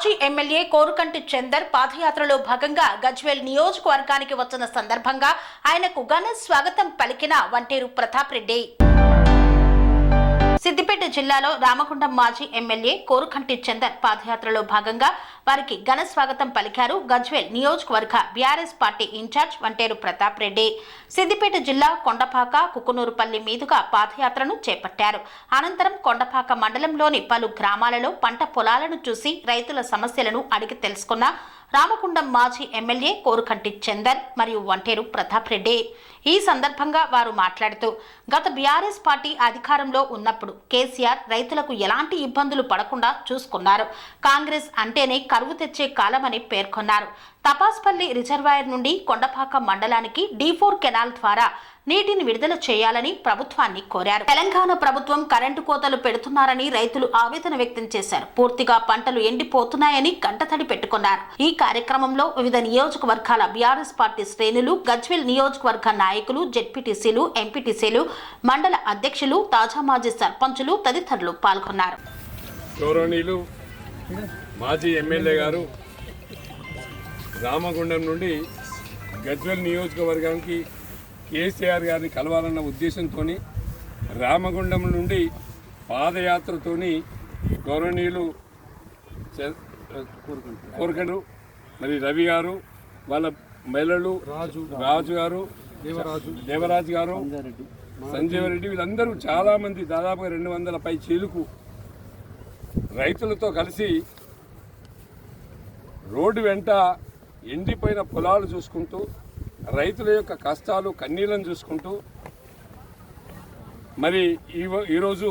మాజీ ఎమ్మెల్యే కోరుకంటి చందర్ పాదయాత్రలో భాగంగా గజ్వేల్ నియోజకవర్గానికి వచ్చిన సందర్భంగా ఆయనకు ఘన స్వాగతం పలికిన వంటేరు ప్రతాప్ రెడ్డి. సిద్దిపేట జిల్లాలో రామగుండం మాజీ ఎమ్మెల్యే కోరుకంటి చందర్ పాదయాత్రలో భాగంగా వారికి ఘన స్వాగతం పలికారు గజ్వేల్ నియోజకవర్గ BRS party incharge Vanteru Pratap Reddy. Siddipet జిల్లా కొండపాక కుకునూరుపల్లి మీదుగా పాదయాత్రను చేపట్టారు. అనంతరం కొండపాక మండలంలోని పలు గ్రామాలలో పంట పొలాలను చూసి రైతుల సమస్యలను అడిగి తెలుసుకున్న రామకుండం మాజీ ఎమ్మెల్యే కోరుకంటి చందర్ మరియు వంటేరు ప్రతాప్ రెడ్డి. ఈ సందర్భంగా వారు మాట్లాడుతూ గత బీఆర్ఎస్ పార్టీ అధికారంలో ఉన్నప్పుడు కేసీఆర్ రైతులకు ఎలాంటి ఇబ్బందులు పడకుండా చూసుకున్నారు. కాంగ్రెస్ అంటేనే కరువు తెచ్చే కాలమని పేర్కొన్నారు. తపాస్పల్లి రిజర్వాయర్ నుండి కొండపాక మండలానికి డీఫోర్ కెనాల్ ద్వారా నీటిని విడుదల చేయాలని ప్రభుత్వాన్ని కోరారు. తెలంగాణ ప్రభుత్వం కరెంటు కోతలు పెడుతున్నారని రైతులు ఆవేదన వ్యక్తం చేశారు. పూర్తిగా పంటలు ఎండిపోతున్నాయని కంటతడి పెట్టుకున్నారు. ఈ కార్యక్రమంలో వివిధ నియోజకవర్గాల బీఆర్ఎస్ పార్టీ శ్రేణులు గజ్వెల్ నియోజకవర్గ నాయకులు జెడ్పీటీసీలు ఎంపీటీసీలు మండల అధ్యక్షులు తాజా మాజీ సర్పంచులు తదితరులు పాల్గొన్నారు. గౌరవనీయులు మాజీ ఎమ్మెల్యే గారు రామగుండం నుండి గజ్వెల్ నియోజకవర్గానికి కేసీఆర్ గారిని కలవాలన్న ఉద్దేశంతో రామగుండం నుండి పాదయాత్రతోని గౌరవనీయులు చ- కోరకండు మరి రవి గారు వాళ్ళ మహిళలు రాజు రాజు గారు దేవరాజు. దేవరాజు గారు సంజీవ రెడ్డి వీళ్ళందరూ చాలామంది దాదాపుగా రెండు వందల పై చీలుకు రైతులతో కలిసి రోడ్డు వెంట ఎండిపోయిన పొలాలు చూసుకుంటూ రైతుల యొక్క కష్టాలు కన్నీళ్ళను చూసుకుంటూ మరి ఈ ఈరోజు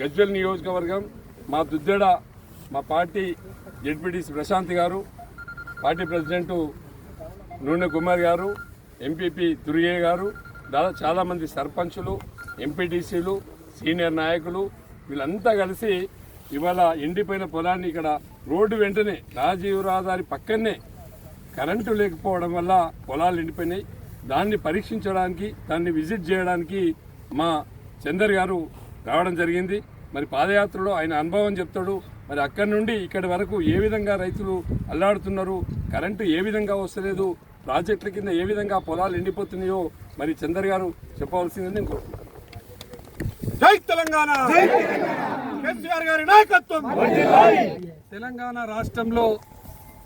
గజ్వెల్ నియోజకవర్గం మా దుద్దెడ మా పార్టీ జడ్పీటీసీ ప్రశాంత్ గారు పార్టీ ప్రెసిడెంటు నూనె కుమార్ గారు ఎంపీపీ దుర్గే గారు దాదాపు చాలామంది సర్పంచులు ఎంపీటీసీలు సీనియర్ నాయకులు వీళ్ళంతా కలిసి ఇవాళ ఎండిపోయిన పొలాన్ని ఇక్కడ రోడ్డు వెంటనే రాజీవ్ రహదారి పక్కనే కరెంటు లేకపోవడం వల్ల పొలాలు ఎండిపోయినాయి. దాన్ని పరీక్షించడానికి దాన్ని విజిట్ చేయడానికి మా చందర్ గారు రావడం జరిగింది. మరి పాదయాత్రలో ఆయన అనుభవం చెప్తాడు. మరి అక్కడి నుండి ఇక్కడి వరకు ఏ విధంగా రైతులు అల్లాడుతున్నారు? కరెంటు ఏ విధంగా వస్తలేదు? ప్రాజెక్టుల కింద ఏ విధంగా పొలాలు ఎండిపోతున్నాయో మరి చందర్ గారు చెప్పవలసిందని నేను కోరుకుంటున్నాను. జై తెలంగాణ! కేసీఆర్ గారి నాయకత్వం! తెలంగాణ రాష్ట్రంలో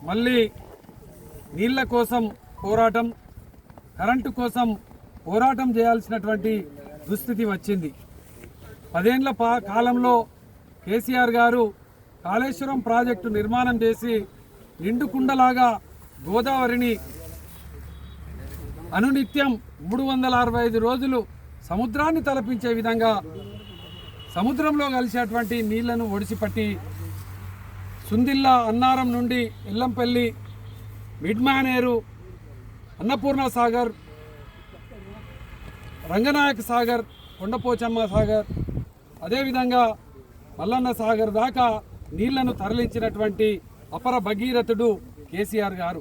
మళ్ళీ నీళ్ళ కోసం పోరాటం కరెంటు కోసం పోరాటం చేయాల్సినటువంటి దుస్థితి వచ్చింది. పదేండ్ల పా కాలంలో కేసీఆర్ గారు కాళేశ్వరం ప్రాజెక్టు నిర్మాణం చేసి నిండుకుండలాగా గోదావరిని అనునిత్యం మూడు వందల అరవై ఐదు రోజులు సముద్రాన్ని తలపించే విధంగా సముద్రంలో కలిసేటువంటి నీళ్ళను ఒడిసిపట్టి సుందిల్లా అన్నారం నుండి ఎల్లంపల్లి మిడ్మానేరు అన్నపూర్ణ సాగర్ రంగనాయక సాగర్ కొండపోచమ్మ సాగర్ అదేవిధంగా మల్లన్న సాగర్ దాకా నీళ్ళను తరలించినటువంటి అపర భగీరథుడు కేసీఆర్ గారు.